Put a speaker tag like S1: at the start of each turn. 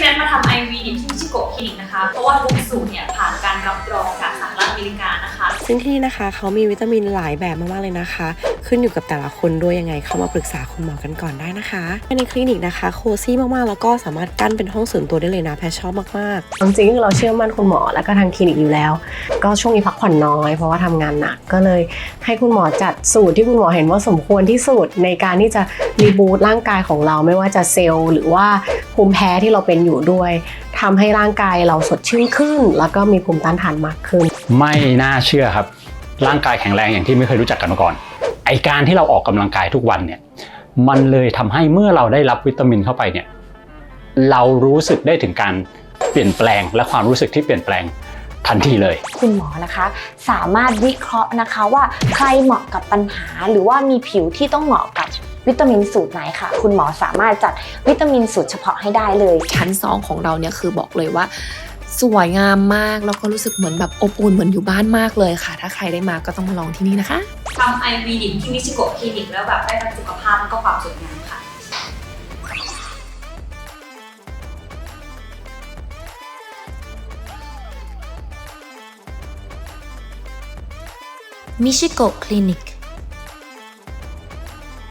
S1: ที่นั้นมาทำไอวีดิที่ชิโกะคลินิกนะคะ เพราะว่าทุกสูตรเนี่ยผ่านการรับรองจากสหรัฐอเมริกานะคะ
S2: ซึ่งที่นี่นะคะเขามีวิตามินหลายแบบมากๆเลยนะคะ ขึ้นอยู่กับแต่ละคนด้วยยังไงเข้ามาปรึกษาคุณหมอกันก่อนได้นะคะในคลินิกนะคะโคซี่มากๆ แล้วก็สามารถกั้นเป็นห้องส่วนตัวได้เลยนะแพชชอบมากๆ
S3: จริงๆเราเชื่อมั่นคุณหมอแล้วก็ทางคลินิกอยู่แล้ว ก็ช่วงนี้พักผ่อนน้อย เพราะว่าทำงานหนักก็เลย ให้คุณหมอจัดสูตรที่คุณหมอเห็นว่าสมควรที่สุดในการที่จะรีบูตร่างกายของเราไม่ว่าจะเซลล์ หรือว่าภูมิแพ้ที่เราเป็นอยู่ด้วยทำให้ร่างกายเราสดชื่นขึ้น แล้วก็มีภูมิต้านทานมากขึ้น
S4: ไม่น่าเชื่อครับ ร่างกายแข็งแรงอย่างที่ไม่เคยรู้จักกันมาก่อน ไอการที่เราออกกำลังกายทุกวันเนี่ย มันเลยทำให้เมื่อเราได้รับวิตามินเข้าไปเนี่ย เรารู้สึกได้ถึงการเปลี่ยนแปลงและความรู้สึกที่เปลี่ยนแปลงทันทีเลย
S5: คุณหมอนะคะ สามารถวิเคราะห์นะคะว่าใครเหมาะกับปัญหา หรือว่ามีผิวที่ต้องเหมาะกับวิตามินสูตรไหนค่ะ คุณหมอสามารถจัดวิตามินสูตรเฉพาะให้ได้เลย
S6: ชั้น 2 ของเราเนี่ยคือบอกเลยว่า สวยงามมาก แล้วก็รู้สึกเหมือนแบบอบอุ่นเหมือนอยู่บ้านมากเลยค่ะ ถ้าใครได้มาก็ต้องมาลองที่นี่นะคะ
S1: ทำไอวีดิที่มิชิโกะคลินิกแล้วแบบได้ทั้งสุขภาพแล้วก็ความสวยงามค่ะ
S7: มิชิโกะคลินิก